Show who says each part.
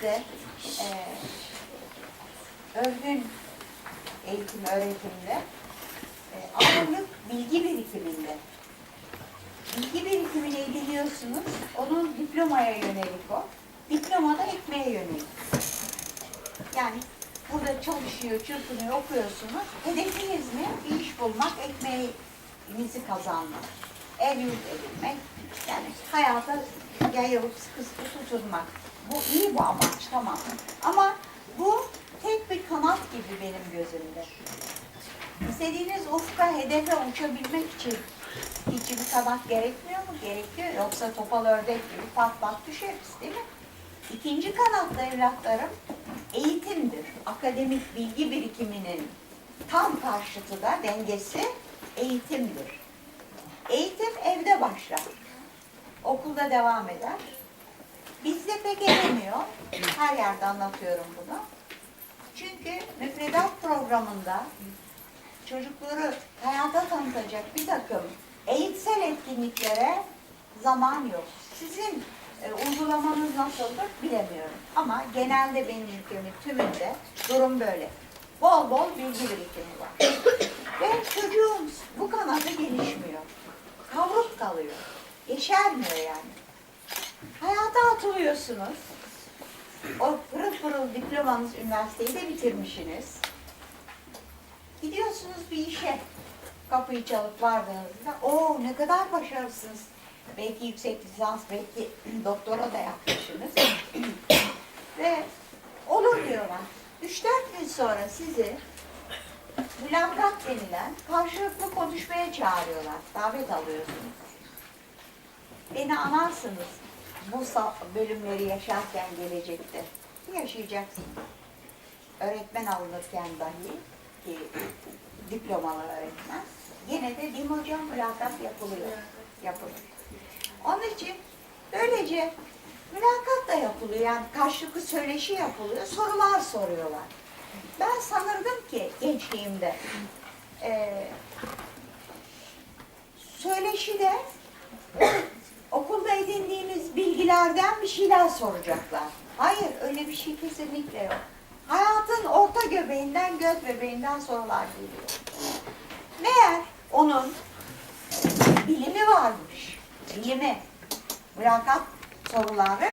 Speaker 1: üniversitemizde e, örgün eğitim öğretimde e, ağırlık bilgi birikiminde. Bilgi birikimini biliyorsunuz. Onun diplomaya yönelik o. Diplomada ekmeğe yönelik. Yani burada çalışıyor, çırpınıyor, okuyorsunuz. Hedefiniz ne? Bir iş bulmak, ekmeğinizi kazanmak. Ev yurt edinmek. Yani hayata yayılıp sıkı sıkı tutunmak. Bu iyi bu amaç, tamam. Ama bu tek bir kanat gibi benim gözümde. İstediğiniz ufka, hedefe uçabilmek için hiçbir kanat gerekmiyor mu? Gerekiyor. Yoksa topal ördek gibi pat pat düşeriz değil mi? İkinci kanatta evlatlarım eğitimdir. Akademik bilgi birikiminin tam karşıtı da dengesi eğitimdir. Eğitim evde başlar. Okulda devam eder. Bizde pek edemiyor. Her yerde anlatıyorum bunu. Çünkü müfredat programında çocukları hayata tanıtacak bir takım eğitsel etkinliklere zaman yok. Sizin e, uygulamanız nasıldır bilemiyorum. Ama genelde benim ülkemin tümünde durum böyle. Bol bol bilgi birikimi var. Ve çocuğun bu kanadı gelişmiyor. Kavruk kalıyor. Yeşermiyor yani. Hayata atılıyorsunuz. O pırıl pırıl diplomanız üniversiteyi de bitirmişsiniz. Gidiyorsunuz bir işe. Kapıyı çalıp vardığınızda o ne kadar başarısınız. Belki yüksek lisans, belki doktora da yapmışsınız. Ve olur diyorlar. Üç dört gün sonra sizi mülakat denilen karşılıklı konuşmaya çağırıyorlar. Davet alıyorsunuz. Beni anarsınız bu bölümleri yaşarken gelecekte. Yaşayacaksınız. Öğretmen alınırken dahi ki diplomalı öğretmen yine de dim hocam mülakat yapılıyor. Yapılır. Onun için böylece mülakat da yapılıyor. Yani karşılıklı söyleşi yapılıyor. Sorular soruyorlar. Ben sanırdım ki gençliğimde eee söyleşide edindiğiniz bilgilerden bir şeyler soracaklar. Hayır, öyle bir şey kesinlikle yok. Hayatın orta göbeğinden, göz bebeğinden sorular geliyor. Meğer onun bilimi varmış. Bilimi. Mülakat soruları